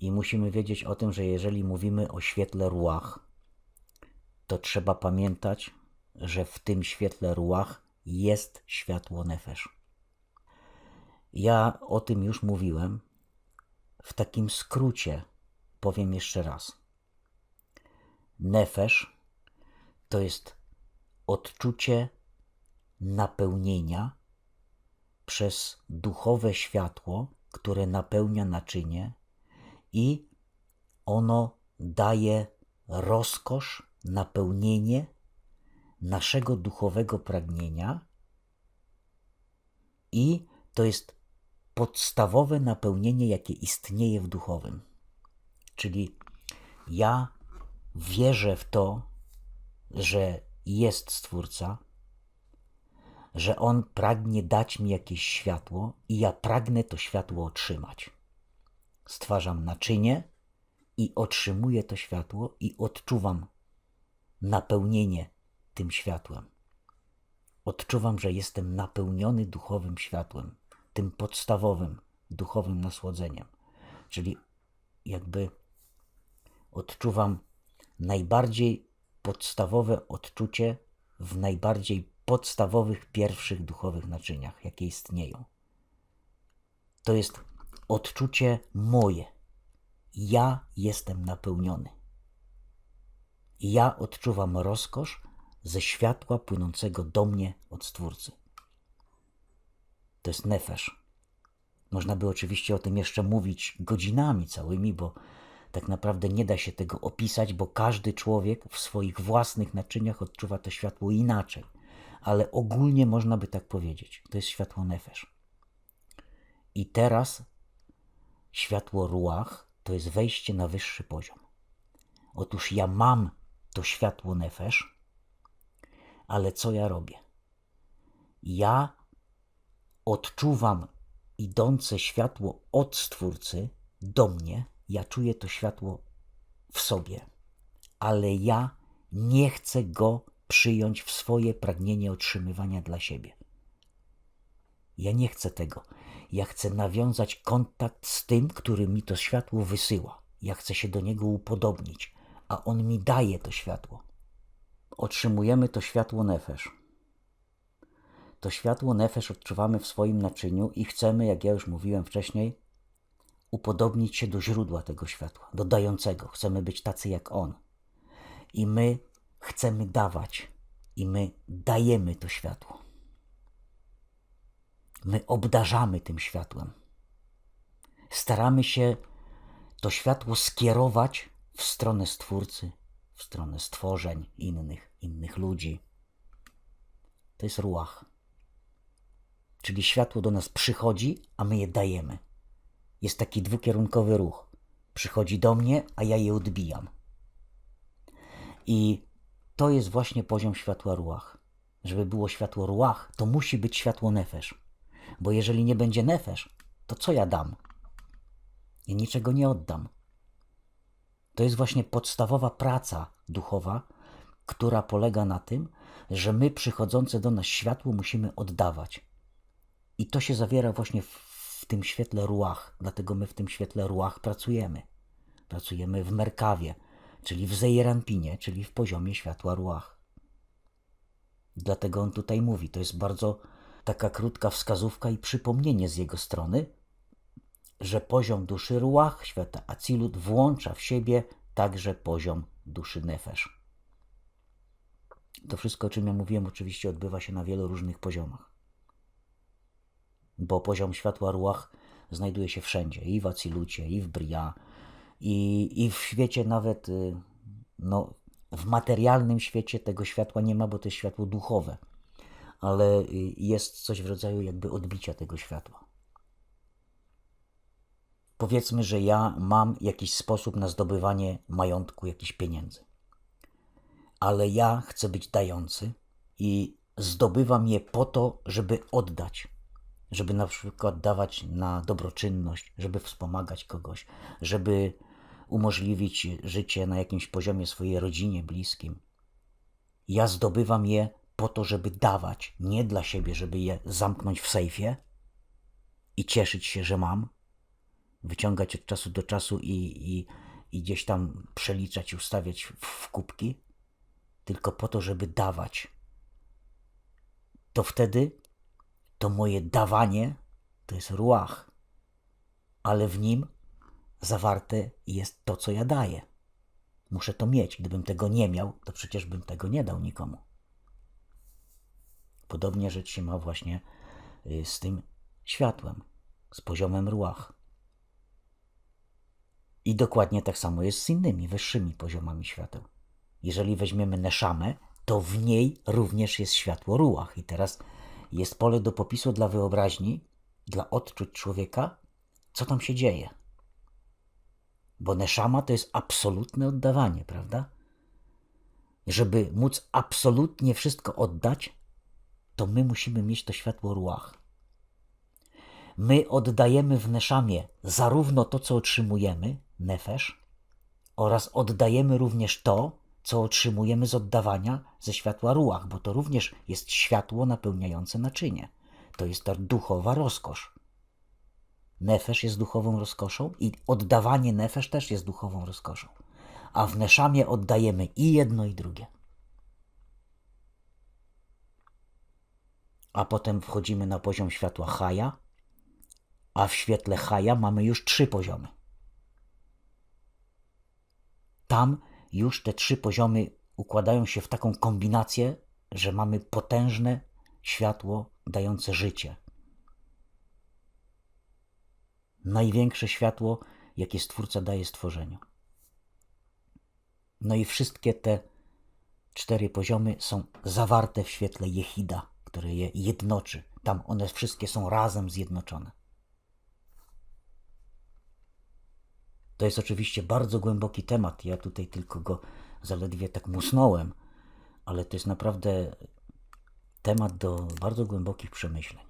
I musimy wiedzieć o tym, że jeżeli mówimy o świetle ruach, to trzeba pamiętać, że w tym świetle ruach jest światło nefesz. Ja o tym już mówiłem. W takim skrócie powiem jeszcze raz. Nefesz to jest odczucie napełnienia przez duchowe światło, które napełnia naczynie i ono daje rozkosz, napełnienie naszego duchowego pragnienia i to jest podstawowe napełnienie, jakie istnieje w duchowym. Czyli ja wierzę w to, że jest Stwórca, że On pragnie dać mi jakieś światło i ja pragnę to światło otrzymać. Stwarzam naczynie i otrzymuję to światło i odczuwam napełnienie tym światłem. Odczuwam, że jestem napełniony duchowym światłem, tym podstawowym duchowym nasłodzeniem. Czyli jakby odczuwam najbardziej podstawowe odczucie w najbardziej podstawowych pierwszych duchowych naczyniach, jakie istnieją. To jest odczucie moje. Ja jestem napełniony. Ja odczuwam rozkosz ze światła płynącego do mnie od Stwórcy. To jest nefesz. Można by oczywiście o tym jeszcze mówić godzinami całymi, bo tak naprawdę nie da się tego opisać, bo każdy człowiek w swoich własnych naczyniach odczuwa to światło inaczej. Ale ogólnie można by tak powiedzieć. To jest światło nefesz. I teraz światło ruach to jest wejście na wyższy poziom. Otóż ja mam to światło nefesz, ale co ja robię? Ja odczuwam idące światło od Stwórcy do mnie, ja czuję to światło w sobie, ale ja nie chcę go przyjąć w swoje pragnienie otrzymywania dla siebie. Ja nie chcę tego. Ja chcę nawiązać kontakt z tym, który mi to światło wysyła. Ja chcę się do niego upodobnić, a on mi daje to światło. Otrzymujemy to światło nefesz. To światło nefesz odczuwamy w swoim naczyniu i chcemy, jak ja już mówiłem wcześniej, upodobnić się do źródła tego światła, do dającego. Chcemy być tacy jak on. I my chcemy dawać, i my dajemy to światło. My obdarzamy tym światłem. Staramy się to światło skierować w stronę Stwórcy, w stronę stworzeń innych, innych ludzi. To jest ruach. Czyli światło do nas przychodzi, a my je dajemy. Jest taki dwukierunkowy ruch. Przychodzi do mnie, a ja je odbijam. I to jest właśnie poziom światła ruach. Żeby było światło ruach, to musi być światło nefesz. Bo jeżeli nie będzie nefesz, to co ja dam? Ja niczego nie oddam. To jest właśnie podstawowa praca duchowa, która polega na tym, że my przychodzące do nas światło musimy oddawać. I to się zawiera właśnie w, w tym świetle ruach, dlatego my w tym świetle ruach pracujemy. Pracujemy w Merkawie, czyli w Zejranpinie, czyli w poziomie światła ruach. Dlatego on tutaj mówi, to jest bardzo taka krótka wskazówka i przypomnienie z jego strony, że poziom duszy ruach, świata Acilut, włącza w siebie także poziom duszy Nefesz. To wszystko, o czym ja mówiłem, oczywiście odbywa się na wielu różnych poziomach. Bo poziom światła ruach znajduje się wszędzie, i w Acilucie, i w Bria, i, i w świecie nawet, y, no, w materialnym świecie tego światła nie ma, bo to jest światło duchowe, ale y, jest coś w rodzaju jakby odbicia tego światła. Powiedzmy, że ja mam jakiś sposób na zdobywanie majątku, jakichś pieniędzy, ale ja chcę być dający i zdobywam je po to, żeby oddać, żeby na przykład dawać na dobroczynność, żeby wspomagać kogoś, żeby umożliwić życie na jakimś poziomie swojej rodzinie, bliskim. Ja zdobywam je po to, żeby dawać, nie dla siebie, żeby je zamknąć w sejfie i cieszyć się, że mam, wyciągać od czasu do czasu i, i, i gdzieś tam przeliczać i ustawiać w, w kubki, tylko po to, żeby dawać. To wtedy to moje dawanie to jest ruach, ale w nim zawarte jest to, co ja daję. Muszę to mieć. Gdybym tego nie miał, to przecież bym tego nie dał nikomu. Podobnie rzecz się ma właśnie y, z tym światłem, z poziomem ruach. I dokładnie tak samo jest z innymi, wyższymi poziomami świateł. Jeżeli weźmiemy neszamę, to w niej również jest światło ruach. I teraz jest pole do popisu dla wyobraźni, dla odczuć człowieka, co tam się dzieje. Bo neszama to jest absolutne oddawanie, prawda? Żeby móc absolutnie wszystko oddać, to my musimy mieć to światło ruach. My oddajemy w neszamie zarówno to, co otrzymujemy, nefesz, oraz oddajemy również to, co otrzymujemy z oddawania ze światła ruach, bo to również jest światło napełniające naczynie. To jest ta duchowa rozkosz. Nefesz jest duchową rozkoszą i oddawanie nefesz też jest duchową rozkoszą. A w neszamie oddajemy i jedno, i drugie. A potem wchodzimy na poziom światła Haja, a w świetle Haja mamy już trzy poziomy. Tam już te trzy poziomy układają się w taką kombinację, że mamy potężne światło dające życie. Największe światło, jakie Stwórca daje stworzeniu. No i wszystkie te cztery poziomy są zawarte w świetle Jehida, które je jednoczy. Tam one wszystkie są razem zjednoczone. To jest oczywiście bardzo głęboki temat. Ja tutaj tylko go zaledwie tak musnąłem, ale to jest naprawdę temat do bardzo głębokich przemyśleń.